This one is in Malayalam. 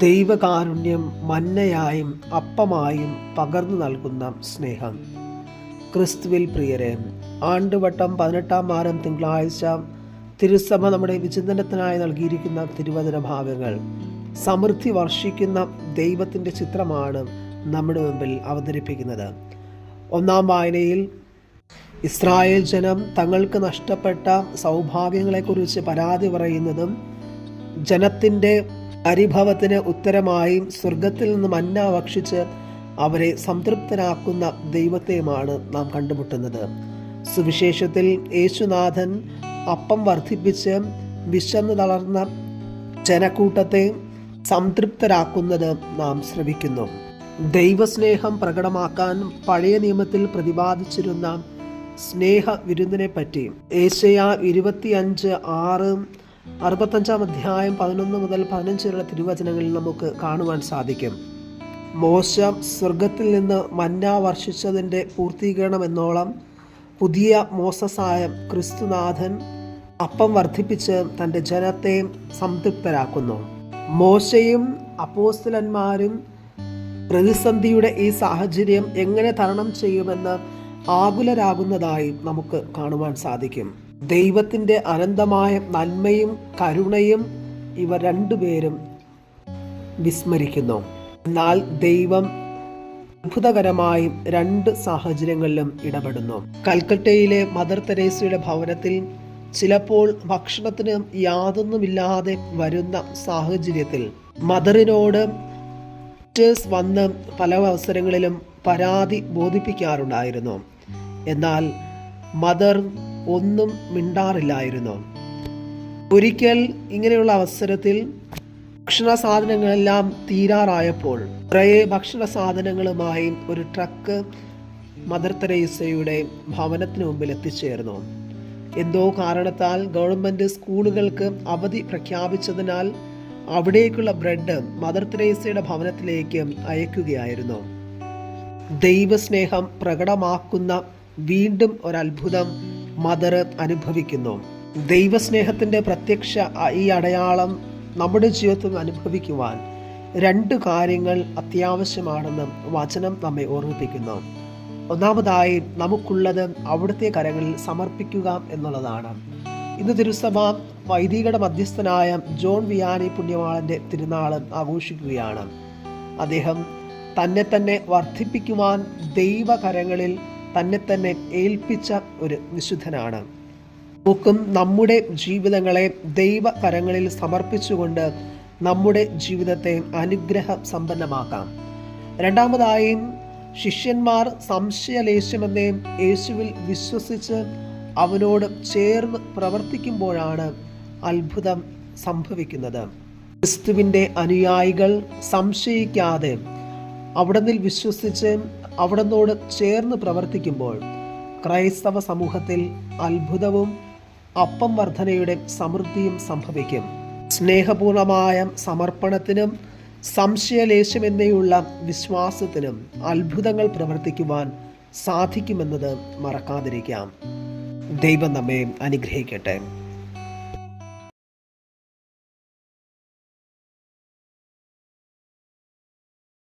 ദൈവകാരുണ്യം മന്നയായും അപ്പമായും പകർന്നു നൽകുന്ന സ്നേഹം. ക്രിസ്തുവിൽ പ്രിയരെ ആണ്ടുവട്ടം പതിനെട്ടാം വാരം തിങ്കളാഴ്ച തിരുസഭ നമ്മുടെ വിചിന്തനത്തിനായി നൽകിയിരിക്കുന്ന തിരുവചന ഭാഗങ്ങൾ സമൃദ്ധി വർഷിക്കുന്ന ദൈവത്തിന്റെ ചിത്രമാണ് നമ്മുടെ മുമ്പിൽ അവതരിപ്പിക്കുന്നത്. ഒന്നാം വായനയിൽ ഇസ്രായേൽ ജനം തങ്ങൾക്ക് നഷ്ടപ്പെട്ട സൗഭാഗ്യങ്ങളെക്കുറിച്ച് പരാതി പറയുന്നതും ജനത്തിന്റെ പരിഭവത്തിന് ഉത്തരമായി സ്വർഗത്തിൽ നിന്ന് മന്ന ഭക്ഷിച്ച് അവരെ സംതൃപ്തനാക്കുന്ന ദൈവത്തെയുമാണ് നാം കണ്ടുമുട്ടുന്നത്. സുവിശേഷത്തിൽ യേശുനാഥൻ അപ്പം വർദ്ധിപ്പിച്ച് വിശന്ന് തളർന്ന ജനക്കൂട്ടത്തെ സംതൃപ്തരാക്കുന്നത് നാം ശ്രമിക്കുന്നു ദൈവസ്നേഹം പ്രകടമാക്കാൻ പഴയ നിയമത്തിൽ പ്രതിപാദിച്ചിരുന്ന സ്നേഹ വിരുന്നിനെ പറ്റി ഏഷ്യ ഇരുപത്തിയഞ്ച് ആറ് അറുപത്തഞ്ചാം അധ്യായം പതിനൊന്ന് മുതൽ പതിനഞ്ച് വരെയുള്ള തിരുവചനങ്ങളിൽ നമുക്ക് കാണുവാൻ സാധിക്കും. മോശ സ്വർഗത്തിൽ നിന്ന് മന്ന വർഷിച്ചതിന്റെ പൂർത്തീകരണം എന്നോളം പുതിയ മോസസായം ക്രിസ്തുനാഥൻ അപ്പം വർദ്ധിപ്പിച്ച് തന്റെ ജനത്തെ സംതൃപ്തരാക്കുന്നു. മോശയും അപ്പോസ്തലന്മാരും പ്രതിസന്ധിയുടെ ഈ സാഹചര്യം എങ്ങനെ തരണം ചെയ്യുമെന്ന് ആകുലരാകുന്നതായി നമുക്ക് കാണുവാൻ സാധിക്കും. ദൈവത്തിന്റെ അനന്തമായ നന്മയും കരുണയും ഇവ രണ്ടുപേരും വിസ്മരിക്കുന്നു. എന്നാൽ ദൈവം അത്ഭുതകരമായി രണ്ട് സാഹചര്യങ്ങളിലും ഇടപെടുന്നു. കൽക്കട്ടയിലെ മദർ തെരേസയുടെ ഭവനത്തിൽ ചിലപ്പോൾ ഭക്ഷണത്തിന് യാതൊന്നുമില്ലാതെ വരുന്ന സാഹചര്യത്തിൽ മദറിനോട് വന്ന് പല അവസരങ്ങളിലും പരാതി ബോധിപ്പിക്കാറുണ്ടായിരുന്നു. എന്നാൽ മദർ ഒന്നും മിണ്ടാറില്ലായിരുന്നു. ഒരിക്കൽ ഇങ്ങനെയുള്ള അവസരത്തിൽ ഭക്ഷണ സാധനങ്ങളെല്ലാം തീരാറായപ്പോൾ കുറേ ഭക്ഷണ സാധനങ്ങളുമായി ഒരു ട്രക്ക് മദർ തെരേസയുടെ ഭവനത്തിന് മുമ്പിൽ എത്തിച്ചേർന്നു. എന്തോ കാരണത്താൽ ഗവൺമെന്റ് സ്കൂളുകൾക്ക് അവധി പ്രഖ്യാപിച്ചതിനാൽ അവിടേക്കുള്ള ബ്രെഡ് മദർ തെരേസയുടെ ഭവനത്തിലേക്ക് അയക്കുകയായിരുന്നു. ദൈവസ്നേഹം പ്രകടമാക്കുന്ന വീണ്ടും ഒരത്ഭുതം മദർ അനുഭവിക്കുന്നു. ദൈവസ്നേഹത്തിന്റെ പ്രത്യക്ഷ ഈ അടയാളം നമ്മുടെ ജീവിതത്തിൽ അനുഭവിക്കുവാൻ രണ്ട് കാര്യങ്ങൾ അത്യാവശ്യമാണെന്ന് വചനം നമ്മെ ഓർമ്മിപ്പിക്കുന്നു. ഒന്നാമതായി നമുക്കുള്ളത് അവിടുത്തെ കരങ്ങളിൽ സമർപ്പിക്കുക എന്നുള്ളതാണ്. ഇന്ന് തിരുസഭ വൈദികയുടെ മധ്യസ്ഥനായ ജോൺ വിയാനി പുണ്യമാളന്റെ തിരുനാൾ ആഘോഷിക്കുകയാണ്. അദ്ദേഹം തന്നെ തന്നെ വർദ്ധിപ്പിക്കുവാൻ ദൈവകരങ്ങളിൽ തന്നെ തന്നെ ഏൽപ്പിച്ച ഒരു വിശുദ്ധനാണ്. നമുക്കും നമ്മുടെ ജീവിതങ്ങളെ ദൈവകരങ്ങളിൽ സമർപ്പിച്ചുകൊണ്ട് നമ്മുടെ ജീവിതത്തെ അനുഗ്രഹ സമ്പന്നമാക്കാം രണ്ടാമതായും ശിഷ്യന്മാർ സംശയലേശമെന്നേ യേശുവിൽ വിശ്വസിച്ച് അവനോട് ചേർന്ന് പ്രവർത്തിക്കുമ്പോഴാണ് അത്ഭുതം സംഭവിക്കുന്നത്. ക്രിസ്തുവിന്റെ അനുയായികൾ സംശയിക്കാതെ അവിടുന്ന് വിശ്വസിച്ച് അവിടന്നോട് ചേർന്ന് പ്രവർത്തിക്കുമ്പോൾ ക്രൈസ്തവ സമൂഹത്തിൽ അത്ഭുതവും അപ്പം വർധനയുടെ സമൃദ്ധിയും സംഭവിക്കും. സ്നേഹപൂർണമായ സമർപ്പണത്തിനും സംശയലേശമെന്നേയുള്ള വിശ്വാസത്തിനും അത്ഭുതങ്ങൾ പ്രവർത്തിക്കുവാൻ സാധിക്കുമെന്നത് മറക്കാതിരിക്കാം. ദൈവം നമ്മെ അനുഗ്രഹിക്കട്ടെ.